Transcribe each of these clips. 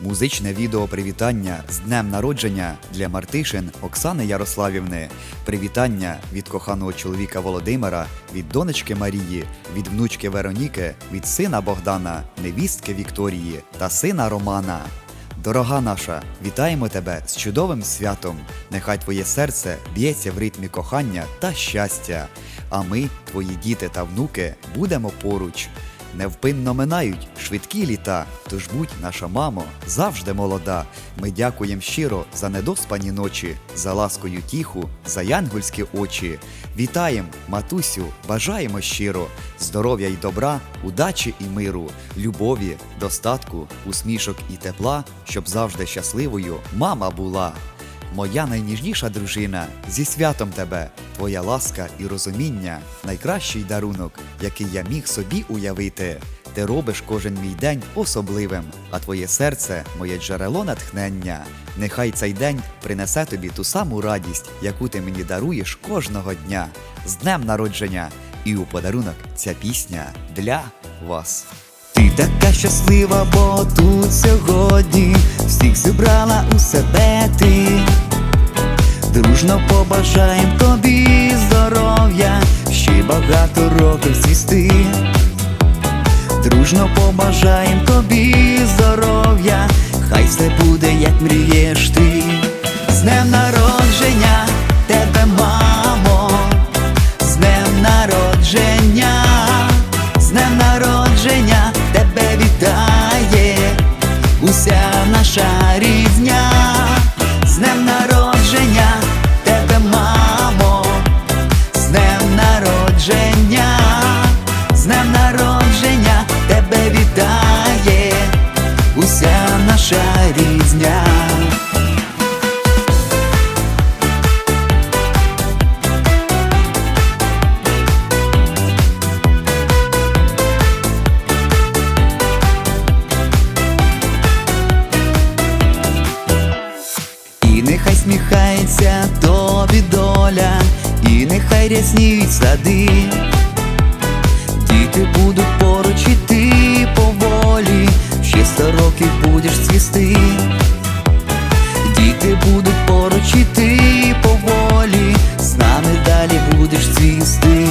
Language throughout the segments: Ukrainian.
Музичне відео привітання з днем народження для Мартишин Оксани Ярославівни. Привітання від коханого чоловіка Володимира, від донечки Марії, від внучки Вероніки, від сина Богдана, невістки Вікторії та сина Романа. Дорога наша, вітаємо тебе з чудовим святом. Нехай твоє серце б'ється в ритмі кохання та щастя. А ми, твої діти та внуки, будемо поруч. Невпинно минають швидкі літа, тож будь наша мамо завжди молода. Ми дякуємо щиро за недоспані ночі, за ласкою тіху, за янгольські очі. Вітаєм, матусю, бажаємо щиро, здоров'я й добра, удачі і миру, любові, достатку, усмішок і тепла, щоб завжди щасливою мама була. Моя найніжніша дружина, зі святом тебе, твоя ласка і розуміння найкращий дарунок, який я міг собі уявити. Ти робиш кожен мій день особливим, а твоє серце моє джерело натхнення. Нехай цей день принесе тобі ту саму радість, яку ти мені даруєш кожного дня. З днем народження! І у подарунок ця пісня для вас. Ти така щаслива, бо тут сьогодні всіх зібрала у себе ти. Дружно побажаєм тобі здоров'я, ще багато років цвісти. Дружно побажаєм тобі здоров'я, хай все буде, як мрієш ти. З днем народження тебе, мамо, з днем народження, з днем народження тебе вітає уся наша рідня, уся наша різня. І нехай сміхається тобі доля, і нехай рясніють сади. Діти будуть поруч і поволі, сто років будеш цвісти, діти будуть поруч і ти поволі, з нами далі будеш цвісти,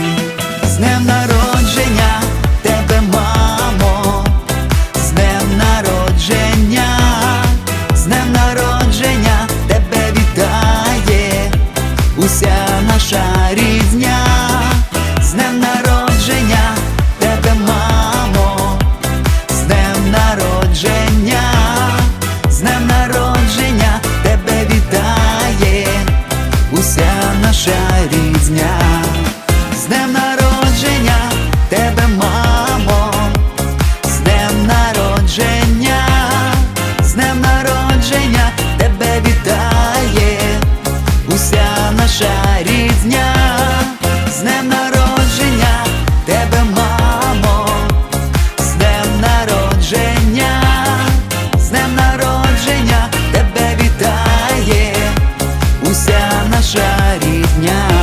з днем народження тебе, мамо, з днем народження, з днем народження тебе вітає, уся наша різня. народження, з днем народження тебе вітає, уся наша різня, з днем народження тебе, мамо, з днем народження, з днем народження тебе вітає, уся наша різня. рідня.